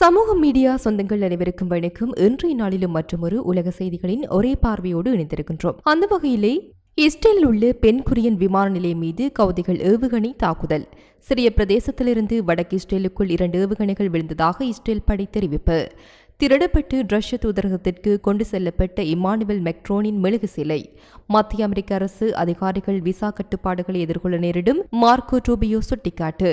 சமூக மீடியா சொந்தங்கள் அனைவருக்கும் வணக்கம். இன்றைய நாளிலும் மற்றொரு உலக செய்திகளின் ஒரே பார்வையோடு இணைந்திருக்கின்றோம். அந்த வகையிலே இஸ்ரேலில் உள்ள பெண் குரியன் விமான நிலையம் மீது கவுதிகள் ஏவுகணை தாக்குதல். சிறிய பிரதேசத்திலிருந்து வடக்கு இஸ்ரேலுக்குள் இரண்டு ஏவுகணைகள் விழுந்ததாக இஸ்ரேல் படை தெரிவிப்பு. திருடப்பட்டு ரஷ்ய தூதரகத்திற்கு கொண்டு செல்லப்பட்ட இமானுவல் மெக்ரோனின் மெழுகு சிலை. மத்திய அமெரிக்க அரசு அதிகாரிகள் விசா கட்டுப்பாடுகளை எதிர்கொள்ள நேரிடும். Marco Rubio சுட்டிக்காட்டு.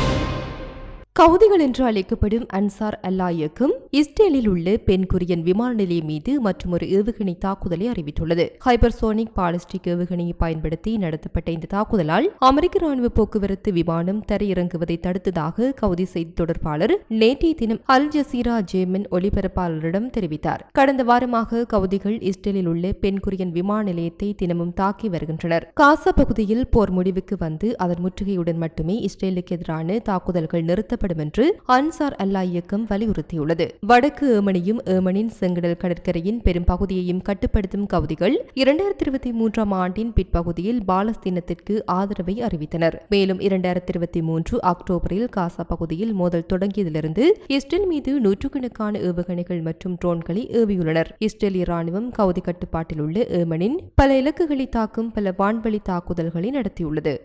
கவுதிகள் என்று அழைக்கப்படும் அன்சார் அல்லா இயக்கம் இஸ்ரேலில் உள்ள பெண் கொரியன் விமான நிலையம் மீது மற்றொரு ஏவுகணை தாக்குதலை அறிவித்துள்ளது. ஹைபர்சோனிக் பாலிஸ்டிக் ஏவுகணையை பயன்படுத்தி நடத்தப்பட்ட இந்த தாக்குதலால் அமெரிக்க ராணுவ போக்குவரத்து விமானம் தரையிறங்குவதை தடுத்ததாக கவுதி செய்தி தொடர்பாளர் நேற்றைய தினம் அல் ஜசீரா ஜேமன் ஒலிபரப்பாளரிடம் தெரிவித்தார். கடந்த வாரமாக கவுதிகள் இஸ்ரேலில் உள்ள பெண் கொரியன் விமான நிலையத்தை தினமும் தாக்கி வருகின்றனர். காசா பகுதியில் போர் முடிவுக்கு வந்து அதன் முற்றுகையுடன் மட்டுமே இஸ்ரேலுக்கு எதிரான தாக்குதல்கள் நிறுத்த செயல்படும் என்று அன்சார் அல்லா இயக்கம் வலியுறுத்தியுள்ளது. வடக்கு ஏமனியும் ஏமனின் செங்கடல் கடற்கரையின் பெரும்பகுதியையும் கட்டுப்படுத்தும் கவுதிகள் இரண்டாயிரத்தி இருபத்தி மூன்றாம் ஆண்டின் பிற்பகுதியில் பாலஸ்தீனத்திற்கு ஆதரவை அறிவித்தனர். மேலும் இரண்டாயிரத்தி இருபத்தி மூன்று அக்டோபரில் காசா பகுதியில் மோதல் தொடங்கியதிலிருந்து இஸ்ரேல் மீது நூற்றுக்கணக்கான ஏவுகணைகள் மற்றும் ட்ரோன்களை ஏவியுள்ளனர். இஸ்ரேலிய ராணுவம் கவுதி கட்டுப்பாட்டில் உள்ள ஏமனின் பல இலக்குகளை தாக்கும் பல வான்வழி தாக்குதல்களை நடத்தியுள்ளது.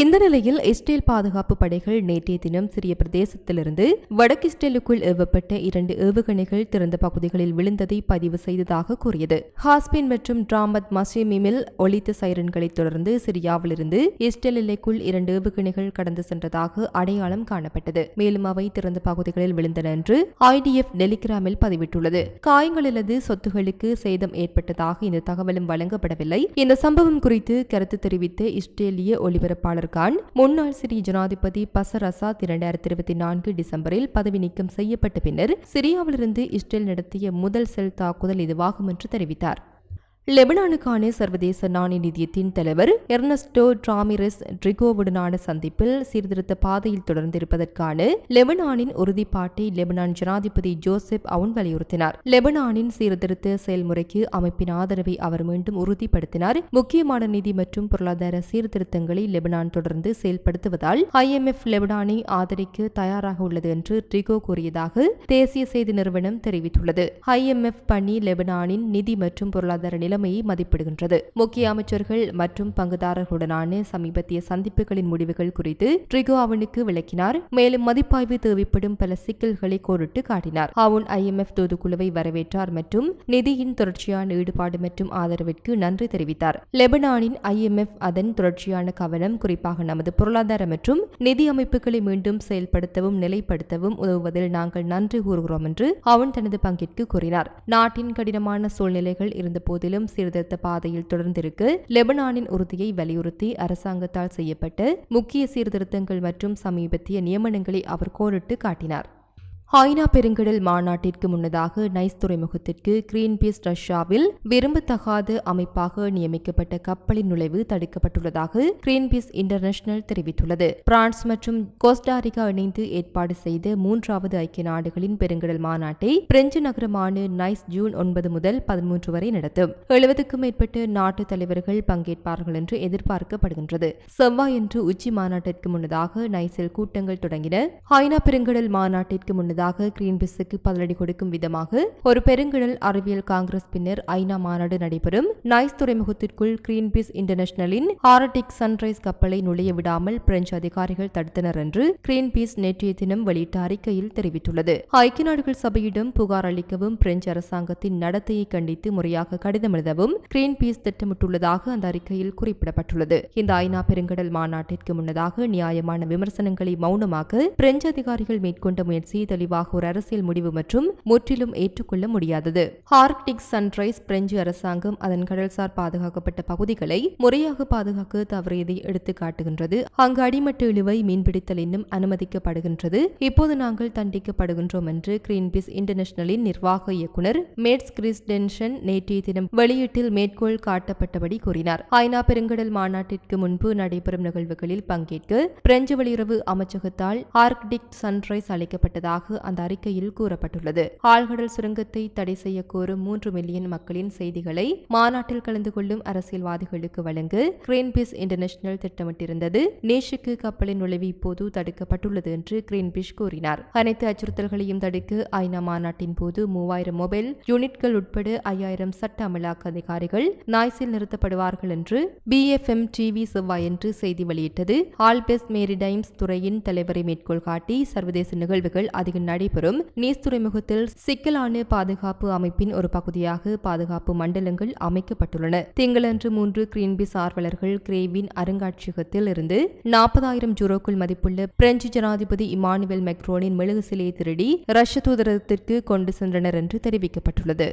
இந்த நிலையில் இஸ்ரேல் பாதுகாப்பு படைகள் நேற்றைய தினம் சிறிய பிரதேசத்திலிருந்து வடக்கு இஸ்ரேலுக்குள் ஏவப்பட்ட இரண்டு ஏவுகணைகள் திறந்த பகுதிகளில் விழுந்ததை பதிவு செய்ததாக கூறியது. ஹாஸ்பின் மற்றும் டிராமத் மசீமிமில் ஒலித்த சைரன்களை தொடர்ந்து சிரியாவிலிருந்து இஸ்ரேல் எல்லைக்குள் இரண்டு ஏவுகணைகள் கடந்து சென்றதாக அடையாளம் காணப்பட்டது. மேலும் அவை திறந்த பகுதிகளில் விழுந்தன என்று ஐடிஎஃப் டெலிகிராமில் பதிவிட்டுள்ளது. காயங்கள் அல்லது சொத்துகளுக்கு சேதம் ஏற்பட்டதாக இந்த தகவலும் வழங்கப்படவில்லை. இந்த சம்பவம் குறித்து கருத்து தெரிவித்த இஸ்ரேலிய ஒலிபரப்பாளர் கான் முன்னாள் சிரிய ஜனாதிபதி பசர் அசாத் இரண்டாயிரத்தி இருபத்தி நான்கு டிசம்பரில் பதவி நீக்கம் செய்யப்பட்ட பின்னர் சிரியாவிலிருந்து இஸ்ரேல் நடத்திய முதல் செல் தாக்குதல் இதுவாகும் என்று தெரிவித்தார். லெபனானுக்கான சர்வதேச நாணய நிதியத்தின் தலைவர் எர்னஸ்டோ டிராமிரஸ் ட்ரிகோவுடனான சந்திப்பில் சீர்திருத்த பாதையில் தொடர்ந்திருப்பதற்கான லெபனானின் உறுதிப்பாட்டை லெபனான் ஜனாதிபதி ஜோசப் அவுன் வலியுறுத்தினார். லெபனானின் சீர்திருத்த செயல்முறைக்கு அமைப்பின் ஆதரவை அவர் மீண்டும் உறுதிப்படுத்தினார். முக்கியமான நிதி மற்றும் பொருளாதார சீர்திருத்தங்களை லெபனான் தொடர்ந்து செயல்படுத்துவதால் ஐஎம்எஃப் லெபனானை ஆதரிக்க தயாராக உள்ளது என்று ட்ரிகோ கூறியதாக தேசிய செய்தி நிறுவனம் தெரிவித்துள்ளது. ஐஎம்எஃப் பணி லெபனானின் நிதி மற்றும் பொருளாதார நிலை நிலைமையை மதிப்பிடுகின்றது. முக்கிய அமைச்சர்கள் மற்றும் பங்குதாரர்களுடனான சமீபத்திய சந்திப்புகளின் முடிவுகள் குறித்து ட்ரிகோ அவனுக்கு விளக்கினார். மேலும் மதிப்பாய்வு தேவைப்படும் பல சிக்கல்களை கோரிட்டு காட்டினார். அவுன் ஐஎம்எஃப் தூதுக்குழுவை வரவேற்றார் மற்றும் நிதியின் தொடர்ச்சியான ஈடுபாடு மற்றும் ஆதரவிற்கு நன்றி தெரிவித்தார். லெபனானின் ஐஎம்எஃப் அதன் தொடர்ச்சியான கவனம் குறிப்பாக நமது பொருளாதார மற்றும் நிதி அமைப்புகளை மீண்டும் செயல்படுத்தவும் நிலைப்படுத்தவும் உதவுவதில் நாங்கள் நன்றி கூறுகிறோம் என்று அவன் தனது பங்கிற்கு கூறினார். நாட்டின் கடினமான சூழ்நிலைகள் இருந்த போதிலும் மேலும் சீர்திருத்த பாதையில் தொடர்ந்திருக்கு. லெபனானின் உறுதியை வலியுறுத்தி அரசாங்கத்தால் செய்யப்பட்ட முக்கிய சீர்திருத்தங்கள் மற்றும் சமீபத்திய நியமனங்களை அவர் கோரிட்டு காட்டினார். ஐநா பெருங்கடல் மாநாட்டிற்கு முன்னதாக நைஸ் துறைமுகத்திற்கு கிரீன்பீஸ் ரஷ்யாவில் விரும்பத்தகாத அமைப்பாக நியமிக்கப்பட்ட கப்பலின் நுழைவு தடுக்கப்பட்டுள்ளதாக கிரீன்பீஸ் இன்டர்நேஷனல் தெரிவித்துள்ளது. பிரான்ஸ் மற்றும் கோஸ்டாரிகா இணைந்து ஏற்பாடு செய்த மூன்றாவது ஐக்கிய நாடுகளின் பெருங்கடல் மாநாட்டை பிரெஞ்சு நகரமான நைஸ் ஜூன் ஒன்பது முதல் பதிமூன்று வரை நடத்தும். எழுபதுக்கும் மேற்பட்ட நாட்டு தலைவர்கள் பங்கேற்பார்கள் என்று எதிர்பார்க்கப்படுகின்றது. செவ்வாயன்று உச்சி மாநாட்டிற்கு முன்னதாக நைஸில் கூட்டங்கள் தொடங்கின. ஐநா பெருங்கடல் மாநாட்டிற்கு முன்னதாக முன்னதாக கிரீன்பிஸுக்கு பதிலடி கொடுக்கும் விதமாக ஒரு பெருங்கடல் அறிவியல் காங்கிரஸ் பின்னர் ஐநா மாநாடு நடைபெறும். நைஸ் துறைமுகத்திற்குள் கிரீன்பீஸ் இன்டர்நேஷனலின் ஆர்டிக் சன்ரைஸ் கப்பலை நுழைய விடாமல் பிரெஞ்சு அதிகாரிகள் தடுத்தனர் என்று கிரீன்பீஸ் நேற்றைய தினம் வெளியிட்ட அறிக்கையில் தெரிவித்துள்ளது. ஐக்கிய நாடுகள் சபையிடம் புகார் அளிக்கவும் பிரெஞ்சு அரசாங்கத்தின் நடத்தையை கண்டித்து முறையாக கடிதம் எழுதவும் கிரீன்பீஸ் திட்டமிட்டுள்ளதாக அந்த அறிக்கையில் குறிப்பிடப்பட்டுள்ளது. இந்த ஐநா பெருங்கடல் மாநாட்டிற்கு முன்னதாக நியாயமான விமர்சனங்களை மௌனமாக பிரெஞ்சு அதிகாரிகள் மேற்கொண்ட முயற்சி தெளிவு தெளிவாக ஒரு அரசியல் முடிவு மற்றும் முற்றிலும் ஏற்றுக்கொள்ள முடியாதது. ஆர்க்டிக் சன்ரைஸ் பிரெஞ்சு அரசாங்கம் அதன் கடல்சார் பாதுகாக்கப்பட்ட பகுதிகளை முறையாக பாதுகாக்க தவறியதை எடுத்து காட்டுகின்றது. அங்கு அடிமட்ட இழுவை மீன்பிடித்தல் இன்னும் அனுமதிக்கப்படுகின்றது. இப்போது நாங்கள் தண்டிக்கப்படுகின்றோம் என்று கிரீன்பீஸ் இன்டர்நேஷனலின் நிர்வாக இயக்குனர் மேட்ஸ் கிறிஸ்டென்ஷன் நேற்றைய தினம் வெளியீட்டில் மேற்கோள் காட்டப்பட்டபடி கூறினார். ஐநா பெருங்கடல் மாநாட்டிற்கு முன்பு நடைபெறும் நிகழ்வுகளில் பங்கேற்க பிரெஞ்சு வெளியுறவு அமைச்சகத்தால் ஆர்க்டிக் சன்ரைஸ் அந்த அறிக்கையில் கூறப்பட்டுள்ளது. ஆழ்கடல் சுரங்கத்தை தடை செய்ய கோரும் மூன்று மில்லியன் மக்களின் செய்திகளை மாநாட்டில் கலந்து கொள்ளும் அரசியல்வாதிகளுக்கு வழங்க கிரீன்பீஸ் இன்டர்நேஷனல் திட்டமிட்டிருந்தது. நேஷுக்கு கப்பலின் நுழைவு இப்போது தடுக்கப்பட்டுள்ளது என்று கிரீன்பீஸ் கூறினார். அனைத்து அச்சுறுத்தல்களையும் தடுக்க ஐநா மாநாட்டின் போது மூவாயிரம் மொபைல் யூனிட்கள் உட்பட ஐயாயிரம் சட்ட அமலாக்க அதிகாரிகள் நாய்ஸில் நிறுத்தப்படுவார்கள் என்று பிஎஃப்எம் டிவி செவ்வாயன்று செய்தி வெளியிட்டது. ஆல்பெஸ் மேரிடைம்ஸ் துறையின் தலைவரை மேற்கோள் காட்டி சர்வதேச நிகழ்வுகள் அதிகம் நடைபெறும் நீஸ் துறைமுகத்தில் சிக்கலான பாதுகாப்பு அமைப்பின் ஒரு பகுதியாக பாதுகாப்பு மண்டலங்கள் அமைக்கப்பட்டுள்ளன. திங்களன்று மூன்று கிரீன்பிஸ் ஆர்வலர்கள் கிரேவின் அருங்காட்சியகத்தில் இருந்து நாற்பதாயிரம் ஜூரோக்குள் மதிப்புள்ள பிரெஞ்சு ஜனாதிபதி இமானுவேல் மெக்ரோனின் மெழுகு சிலையை திருடி ரஷ்ய தூதரகத்திற்கு கொண்டு சென்றனர் என்று தெரிவிக்கப்பட்டுள்ளது.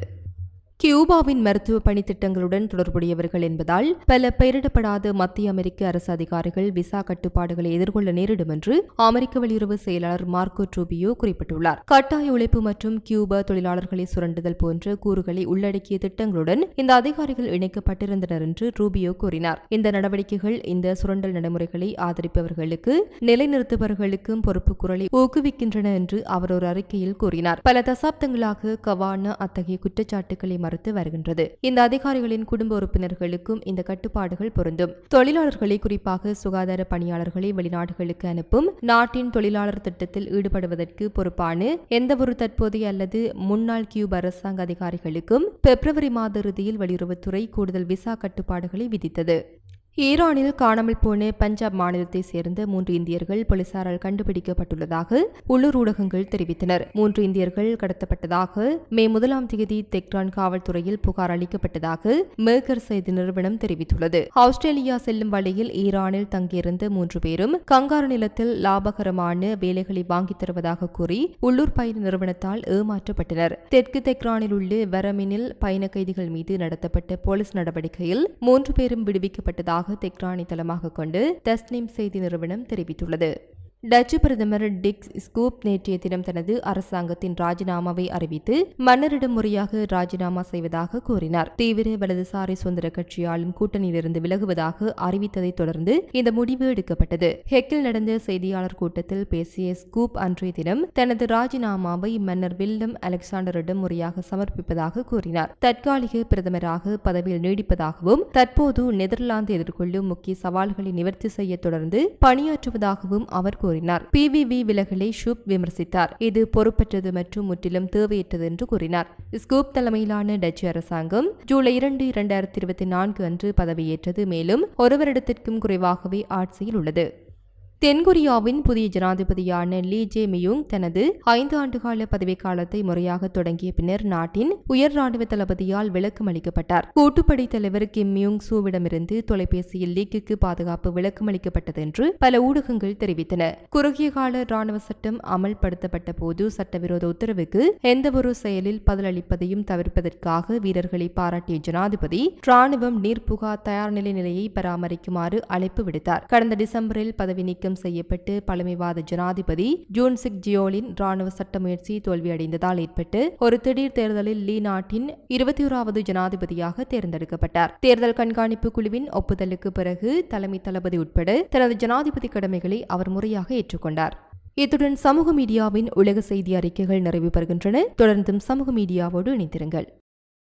கியூபாவின் மருத்துவ பணி திட்டங்களுடன் தொடர்புடையவர்கள் என்பதால் பல பெயரிடப்படாத மத்திய அமெரிக்க அரசு அதிகாரிகள் விசா கட்டுப்பாடுகளை எதிர்கொள்ள நேரிடும் என்று அமெரிக்க வெளியுறவு செயலாளர் மார்க்கோ ட்ரூபியோ குறிப்பிட்டுள்ளார். கட்டாய உழைப்பு மற்றும் கியூபா தொழிலாளர்களை சுரண்டுதல் போன்ற கூறுகளை உள்ளடக்கிய திட்டங்களுடன் இந்த அதிகாரிகள் இணைக்கப்பட்டிருந்தனர் என்று ரூபியோ கூறினார். இந்த நடவடிக்கைகள் இந்த சுரண்டல் நடைமுறைகளை ஆதரிப்பவர்களுக்கு நிலைநிறுத்துபவர்களுக்கும் பொறுப்பு குரலை ஊக்குவிக்கின்றன என்று அவர் ஒரு அறிக்கையில் கூறினார். பல தசாப்தங்களாக கவானா அத்தகைய குற்றச்சாட்டுகளை மறுத்து வருகின்றது. இந்த அதிகாரிகளின் குடும்ப உறுப்பினர்களுக்கும் இந்த கட்டுப்பாடுகள் பொருந்தும். தொழிலாளர்களை குறிப்பாக சுகாதார பணியாளர்களை வெளிநாடுகளுக்கு அனுப்பும் நாட்டின் தொழிலாளர் திட்டத்தில் ஈடுபடுவதற்கு பொறுப்பான எந்தவொரு தற்போதைய அல்லது முன்னாள் கியூப் அரசாங்க அதிகாரிகளுக்கும் பிப்ரவரி மாத இறுதியில் வெளியுறவுத்துறை கூடுதல் விசா கட்டுப்பாடுகளை விதித்தது. ஈரானில் காணாமல் போன பஞ்சாப் மாநிலத்தைச் சேர்ந்த மூன்று இந்தியர்கள் போலீசாரால் கண்டுபிடிக்கப்பட்டுள்ளதாக உள்ளூர் ஊடகங்கள் தெரிவித்தனர். மூன்று இந்தியர்கள் கடத்தப்பட்டதாக மே முதலாம் தேதி தெக்ரான் காவல்துறையில் புகார் அளிக்கப்பட்டதாக மேகர் செய்தி நிறுவனம் தெரிவித்துள்ளது. ஆஸ்திரேலியா செல்லும் வழியில் ஈரானில் தங்கியிருந்த மூன்று பேரும் கங்காரு நிலத்தில் லாபகரமான வேலைகளை வாங்கித் தருவதாக கூறி உள்ளூர் பயண நிறுவனத்தால் ஏமாற்றப்பட்டனர். தெற்கு தெக்ரானில் உள்ள வரமினில் பயண கைதிகள் மீது நடத்தப்பட்ட போலீஸ் நடவடிக்கையில் மூன்று பேரும் விடுவிக்கப்பட்டதாக உள்ளதாக தெக்ரானை தளமாக கொண்டு தஸ்னீம் செய்தி நிறுவனம் தெரிவித்துள்ளது. டச்சு பிரதமர் டிக் ஸ்கூப் நேற்றைய தினம் தனது அரசாங்கத்தின் ராஜினாமாவை அறிவித்து மன்னரிடம் முறையாக ராஜினாமா செய்வதாக கூறினார். தீவிர வலதுசாரி சுதந்திர கட்சியாலும் கூட்டணியிலிருந்து விலகுவதாக அறிவித்ததைத் தொடர்ந்து இந்த முடிவு எடுக்கப்பட்டது. ஹெக்கில் நடந்த செய்தியாளர் கூட்டத்தில் பேசிய ஸ்கூப் அன்றைய தினம் தனது ராஜினாமாவை மன்னர் வில்லம் அலெக்சாண்டரிடம் முறையாக சமர்ப்பிப்பதாக கூறினார். தற்காலிக பிரதமராக பதவியில் நீடிப்பதாகவும் தற்போது நெதர்லாந்து எதிர்கொள்ளும் முக்கிய சவால்களை நிவர்த்தி செய்ய தொடர்ந்து பணியாற்றுவதாகவும் அவர் கூறினார். கூறினார். பிவிவி விலகலை ஷூப் விமர்சித்தார். இது பொறுப்பற்றது மற்றும் முற்றிலும் தேவையற்றது என்று கூறினார். ஸ்கூப் தலைமையிலான டச்சு அரசாங்கம் ஜூலை இரண்டு இரண்டாயிரத்தி இருபத்தி நான்கு அன்று பதவியேற்றது. மேலும் ஒரு வருடத்திற்கும் குறைவாகவே ஆட்சியில் உள்ளது. தென்கொரியாவின் புதிய ஜனாதிபதியான லீ ஜே மியூங் தனது ஐந்து ஆண்டுகால பதவிக்காலத்தை முறையாக தொடங்கிய பின்னர் நாட்டின் உயர் ராணுவ தளபதியால் விளக்கம் அளிக்கப்பட்டார். கூட்டுப்படை தலைவர் கிம் மியூங் சூவிடமிருந்து தொலைபேசியில் லீக்குக்கு பாதுகாப்பு விளக்கம் அளிக்கப்பட்டது என்று பல ஊடகங்கள் தெரிவித்தன. குறுகிய கால ராணுவ சட்டம் அமல்படுத்தப்பட்ட போது சட்டவிரோத உத்தரவுக்கு எந்தவொரு செயலில் பதிலளிப்பதையும் தவிர்ப்பதற்காக வீரர்களை பாராட்டிய ஜனாதிபதி ராணுவம் நீர்ப்புகா தயார் நிலை நிலையை பராமரிக்குமாறு அழைப்பு விடுத்தார். கடந்த டிசம்பரில் பதவி நீக்கம் நீக்கம் செய்யப்பட்டு பழமைவாத ஜனாதிபதி ஜூன் சிக் ஜியோலின் ராணுவ சட்ட முயற்சி தோல்வியடைந்ததால் ஏற்பட்டு ஒரு திடீர் தேர்தலில் லீ நாட்டின் இருபத்தி ஓராவது ஜனாதிபதியாக தேர்ந்தெடுக்கப்பட்டார். தேர்தல் கண்காணிப்பு குழுவின் ஒப்புதலுக்கு பிறகு தலைமை தளபதி உட்பட தனது ஜனாதிபதி கடமைகளை அவர் முறையாக ஏற்றுக்கொண்டார். இத்துடன் சமூக மீடியாவின் உலக செய்தி அறிக்கைகள் நிறைவு பெறுகின்றன. தொடர்ந்தும் சமூக மீடியாவோடு இணைந்திருங்கள்.